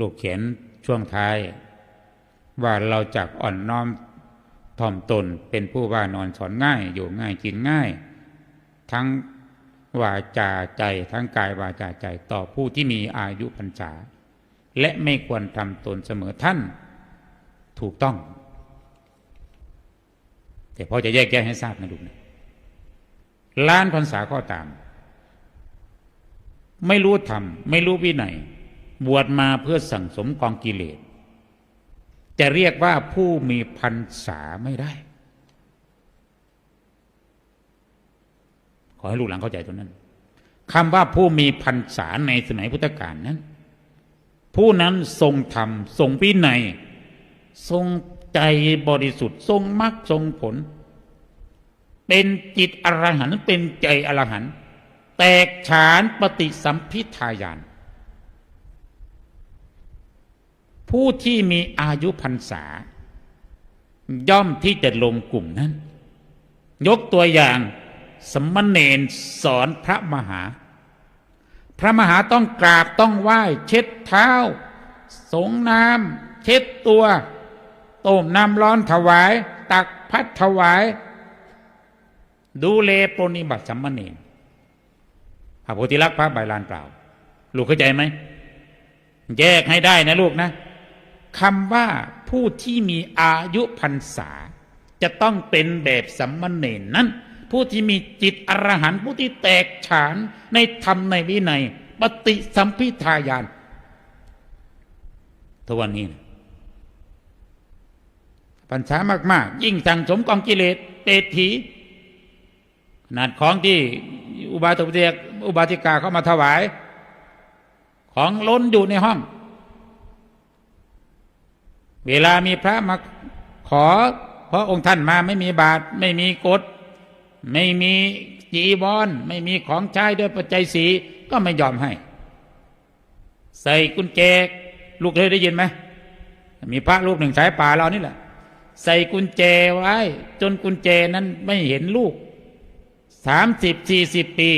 ลูกเขียนช่วงท้าย ว่าเราจักอ่อนน้อมถ่อมตนเป็นผู้ว่านอนสอนง่าย อยู่ง่ายกินง่าย ทั้งวาจาใจทั้งกายวาจาใจต่อผู้ที่มีอายุพรรษา และไม่ควรทำตนเสมอท่าน ถูกต้อง แต่พ่อจะแยกแยะให้ทราบนะลูกนะล้านพรรษาก็ตาม ไม่รู้ธรรมไม่รู้วินัย บวชมาเพื่อสั่งสมกองกิเลส จะเรียกว่าผู้มีพรรษาไม่ได้ ขอให้ลูกหลานเข้าใจตรงนั้นคำว่าผู้มีพรรษาในสมัยพุทธกาลนั้น ผู้นั้นทรงธรรมทรงวินัยทรงใจบริสุทธิ์ทรงมรรคทรงผล เป็นจิตอรหันต์เป็นใจอรหันต์แตกฉานปฏิสัมพิทายาน ผู้ที่มีอายุพรรษา ย่อมที่จะลงกลุ่มนั้น ยกตัวอย่างสมณเณรสอนพระมหา พระมหาต้องกราบต้องไหว้ เช็ดเท้า สงน้ำเช็ดตัวต้มน้ำร้อนถวาย ตักพัดถวาย ดูเลปรนิบัติสัมมเนรพระโพธิลักษณ์พระใบลานเปล่า ลูกเข้าใจไหม แยกให้ได้นะลูกนะ คำว่าผู้ที่มีอายุพรรษา จะต้องเป็นแบบสัมมเนรนั้น ผู้ที่มีจิตอรหันต์ผู้ที่แตกฉานในธรรมในวินัย ปฏิสัมพิทายานทุกวันนี้นะพรรษามาก ๆ ยิ่งสั่งสมกองกิเลสเตถีขนาดของที่อุบาสกอุบาสิกาเข้ามาถวาย ของล้นอยู่ในห้อง เวลามีพระมาขอเพราะองค์ท่านมาไม่มีบาทไม่มีกฎไม่มีจีวรไม่มีของใช้ด้วยปัจจัยสีก็ไม่ยอมให้ ใส่กุญแจลูกเคยได้ยินไหมมีพระรูปหนึ่งสายป่าเรานี่แหละ ใส่กุญแจไว้ จนกุญแจนั้นไม่เห็นลูกสามสิบสี่สิบปี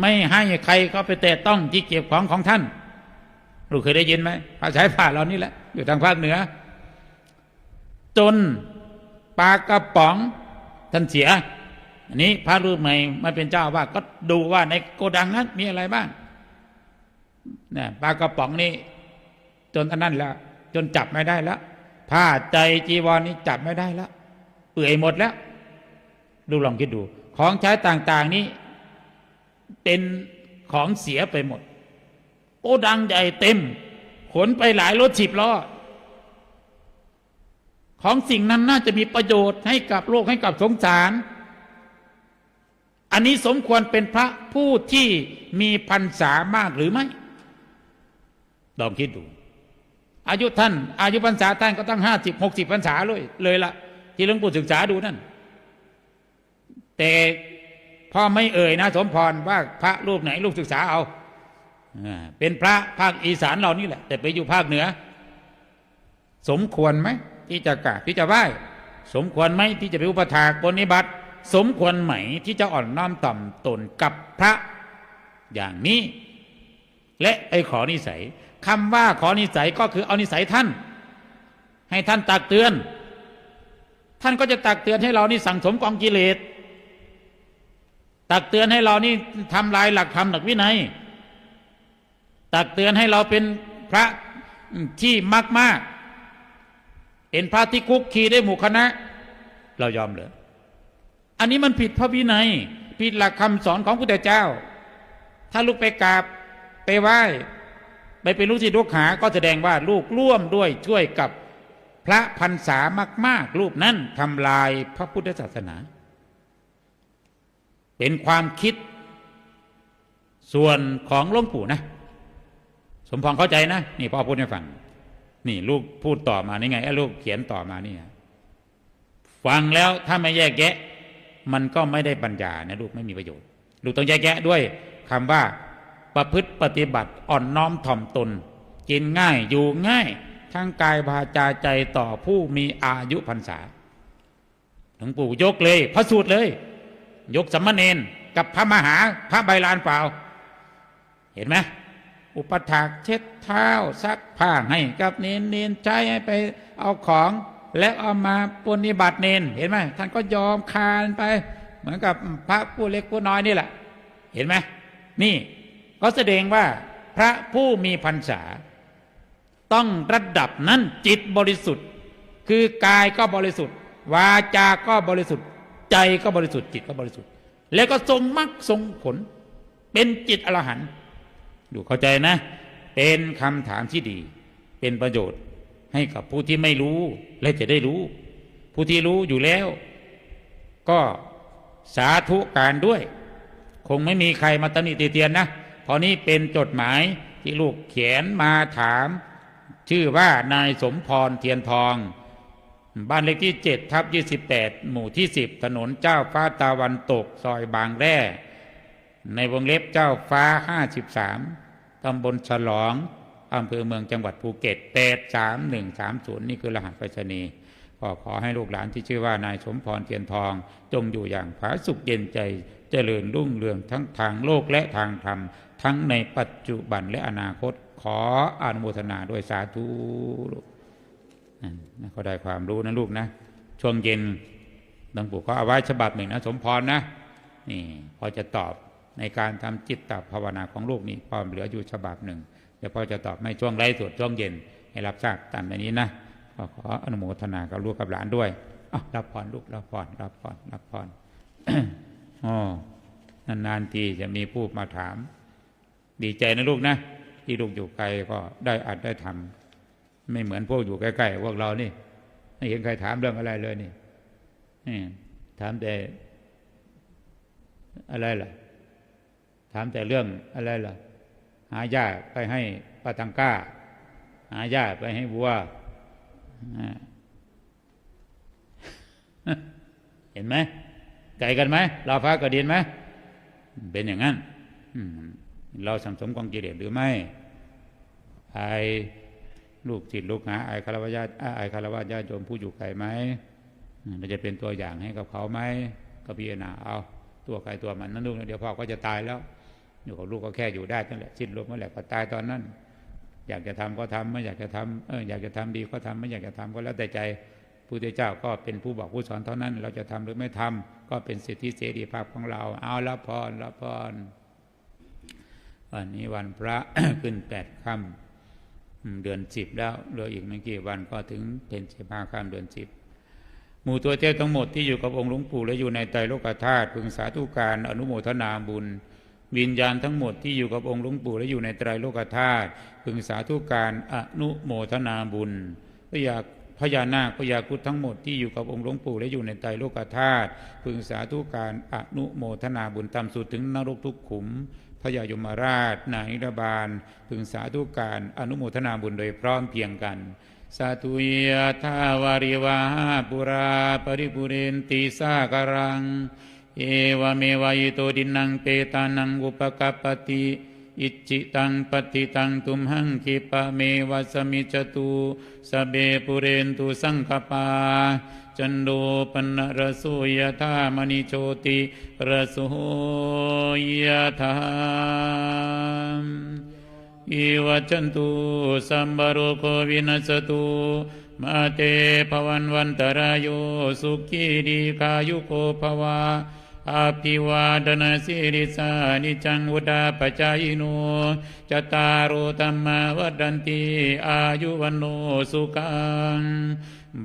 ไม่ให้ใครเขาไปแตะต้องที่เก็บของของท่าน ลูกเคยได้ยินไหมภาษาผ่าเรานี่แหละ อยู่ทางภาคเหนือ จนปลากระป๋องท่านเสียอันนี้พระรูปใหม่มาเป็นเจ้าว่าก็ดูว่าในโกดังนั้นมีอะไรบ้างเนี่ยปลากระป๋องนี่จนอันนั้นแล้ว จนจับไม่ได้แล้วผ้าใจจีวรนี่จับไม่ได้แล้วเปื่อยหมดแล้ว ดูลองคิดดู ของใช้ต่าง ๆ นี้เป็นของเสียไปหมด โอ้ดังใหญ่เต็ม ขนไปหลายรถสิบล้อ ของสิ่งนั้นน่าจะมีประโยชน์ให้กับโลกให้กับสงสาร อันนี้สมควรเป็นพระผู้ที่มีพรรษามากหรือไม่ลองคิดดู อายุท่าน อายุพรรษาท่านก็ตั้งห้าสิบหกสิบพรรษาเลยเลยละที่หลวงปู่ศึกษาดูนั่น แต่พ่อไม่เอ่ยนะ สมพรว่าพระรูปไหนรูปศึกษาเอา เป็นพระภาคอีสานเรานี่แหละ แต่ไปอยู่ภาคเหนือ สมควรไหมที่จะกราบที่จะไหว้สมควรไหมที่จะไปอุปถากปฏิบัติ สมควรไหมที่จะอ่อนน้อมต่อมตนกับพระอย่างนี้ และไปขอนิสัยคำว่าขอนิสัยก็คือเอานิสัยท่าน ให้ท่านตักเตือน ท่านก็จะตักเตือนให้เรานี่สั่งสมกองกิเลสตักเตือนให้เรานี่ทำลายหลักธรรมหลักวินัย ตักเตือนให้เราเป็นพระที่มากมากเป็นพระที่คุกคีได้หมู่คณะ เรายอมเหรออันนี้มันผิดพระวินัย ผิดหลักคำสอนของพระพุทธเจ้า ถ้าลูกไปกราบไปไหว้ไปเป็นลูกศิษย์ลูกหา ก็แสดงว่าลูกร่วมด้วยช่วยกับพระพันษามาก ๆ รูปนั้นทำลายพระพุทธศาสนา เป็นความคิดส่วนของหลวงปู่นะ สมพรเข้าใจนะนี่พ่อพูดให้ฟัง นี่ลูกพูดต่อมานี่ไงไอ้ลูกเขียนต่อมานี่ฟังแล้วถ้าไม่แยกแยะ มันก็ไม่ได้ปัญญานะลูกไม่มีประโยชน์ ลูกต้องแยกแยะด้วยคำว่าประพฤติปฏิบัติอ่อนน้อมถ่อมตน กินง่ายอยู่ง่าย ทั้งกายวาจาใจต่อผู้มีอายุพรรษาหลวงปู่ยกเลย พระสูตรเลย ยกสัมมาเนนกับพระมหาพระใบลานเปล่า เห็นไหม อุปถากเช็ดเท้าซักผ้าให้กับเนนเนนใช้ให้ไปเอาของแล้วเอามาปฏิบัติเนนเห็นไหมท่านก็ยอมคานไป เหมือนกับพระผู้เล็กผู้น้อยนี่แหละ เห็นไหมนี่ก็แสดงว่าพระผู้มีพรรษา ต้องระดับนั้นจิตบริสุทธิ์ คือกายก็บริสุทธิ์ วาจาก็บริสุทธิ์ ใจก็บริสุทธิ์จิตก็บริสุทธิ์ แล้วก็ทรงมรรคทรงผล เป็นจิตอรหันต์ ดูเข้าใจนะ เป็นคำถามที่ดี เป็นประโยชน์ให้กับผู้ที่ไม่รู้และจะได้รู้ ผู้ที่รู้อยู่แล้ว ก็สาธุการด้วย คงไม่มีใครมาตำหนิติเตียนนะเพราะนี้เป็นจดหมายที่ลูกเขียนมาถาม ชื่อว่านายสมพรเทียนทอง บ้านเลขที่7ทับ28 หมู่ที่ 10 ถนนเจ้าฟ้าตะวันตก ซอยบางแร่ ในวงเล็บเจ้าฟ้า53ตำบลฉลองอำเภอเมืองจังหวัดภูเก็ต83130นี่คือรหัสไปรษณีย์ก็ขอให้ลูกหลานที่ชื่อว่านายสมพรเทียนทอง จงอยู่อย่างผาสุกเย็นใจเจริญรุ่งเรืองทั้งทางโลกและทางธรรม ทั้งในปัจจุบันและอนาคต ขออนุโมทนาด้วยสาธุนั่นนะก็ได้ความรู้นะลูกนะ ช่วงเย็นหลวงปู่ก็เอาไว้ฉบับหนึ่งนะ สมพรนะนี่พอจะตอบ ในการทำจิตตภาวนาของลูกนี่พอเหลืออยู่ฉบับหนึ่ง เดี๋ยวพ่อจะตอบไม่ช่วงไร้สดช่วงเย็นให้รับทราบตามนี้นะก็ขออนุโมทนากับลูกกับหลานด้วยอะรับพรลูกรับพรรับพรรับพรอ๋อนานๆทีจะมีผู้มาถาม ดีใจนะลูกนะที่ลูกอยู่ไกลก็ได้อัดได้ทำไม่เหมือนพวกอยู่ใกล้ๆพวกเรานี่ไม่เห็นใครถามเรื่องอะไรเลยนี่ถามแต่อะไรล่ะ ถามแต่เรื่องอะไรล่ะ หาหญ้าไปให้ปาตังก้า หาหญ้าไปให้วัวเห็นไหมไกลกันไหมเราฟ้ากับดินไหมเป็นอย่างนั้นเราสังสมกองกิเลสหรือไม่ไอลูกจิตลูกหาไอคารวะญาติไอคารวะญาติโยมผู้อยู่ไกลไหมเราจะเป็นตัวอย่างให้กับเขาไหมก็พิจารณาเอาตัวใครตัวมันนั่นลูกเดี๋ยวพ่อก็จะตายแล้ว อยู่กับลูกก็แค่อยู่ได้นั่นแหละสิ้นลมเมื่อไหร่ก็ตายตอนนั้น อยากจะทำก็ทำไม่อยากจะทำเอออยากจะทำดีก็ทำไม่อยากจะทำก็แล้วแต่ใจพระพุทธเจ้าก็เป็นผู้บอกผู้สอนเท่านั้น เราจะทำหรือไม่ทำก็เป็นสิทธิเสรีภาพของเรา เอาละพรละพรวันนี้วันพระขึ้นแปดค่ำเดือนสิบแล้วเหลืออีกไม่กี่วันก็ถึงเป็นสิบห้าค่ำเดือนสิบหมู่ตัวเทพทั้งหมดที่อยู่กับองค์หลวงปู่และอยู่ในไตรโลกธาตุพึงสาธุการอนุโมทนาบุญ วิญญาณทั้งหมดที่อยู่กับองค์หลวงปู่และอยู่ในไตรโลกธาตุพึงสาธุการอนุโมทนาบุญพระยาพญานาคพญาครุฑทั้งหมดที่อยู่กับองค์หลวงปู่และอยู่ในไตรโลกธาตุพึงสาธุการอนุโมทนาบุญตามสุดถึงนรกทุกขุมพญายมราช นายรบาล พึงสาธุการอนุโมทนาบุญโดยพร้อมเพียงกันสาธุยะทาวาริวาหาปุราปริปุเรนติสาการัง เอวเมวายโตดินังเปตานังอุปกปปติอิจิตังปฏิตังตุมหังคิปะเมวะสมิจตุสเบปุเรนตุสังคปา จันโดปนรโสยธามณิโชติรโสยธามอิวัจจันตุสัมบโรโควินัสตุ มาเตภวันวันตรายโยสุขีดีคายุโกภวาอาภิวาดนาสิริสานิจังวุดาปจายโนจตารโอธรรมวัดันติอายุวันโนสุขัง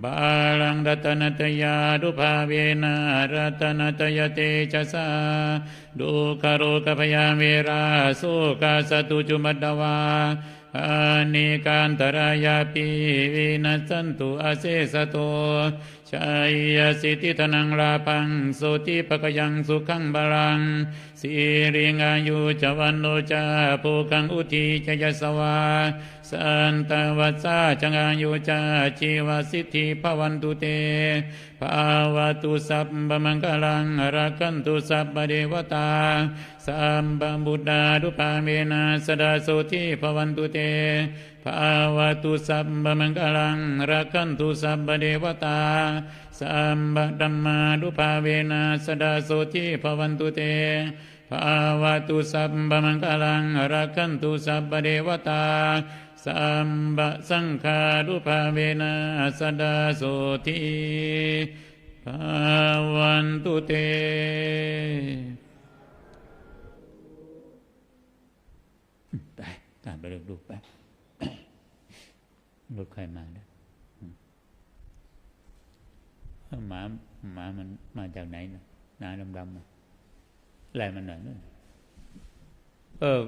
บาลังรัตนตยาดุภาเวนะรัตนตยเตชะสาดุคารุกพยาเวราสุกาสตุจุมัดดวาอา นิการตรายาปีวินัสันตุอาเสสโตชัยสิทธิธนังลาพังโสติปกยังสุขังบาลังสิริงอายุจวันโนจาภูกังอุทิจยสวาสันตวัสสาจังอายุจาชีวสิทธิภวันตุเตภาวตุสัพพมังคลังรักันตุสัพพเดวตาสัมบัมบุตาดุปาเมนะสดาโสทิภวันตุเตภาวตุสัพพมังคลังรักันตุสัพพเดวตาสัมบัดัมมาดุปาเวนะสดาโสทิภวันตุเต ภาวะตุสัพพมังคลังรักขันตุสัพพเดวตาสัมบะสังขารุภาเวนะสดาโสทีภาวันตุเตไปตามไปเรื่องลูไปรถใครมาเนี่ยหมาหมามันมาจากไหนนะหนาดำๆ อะไรมันหน่อยนู่นเออ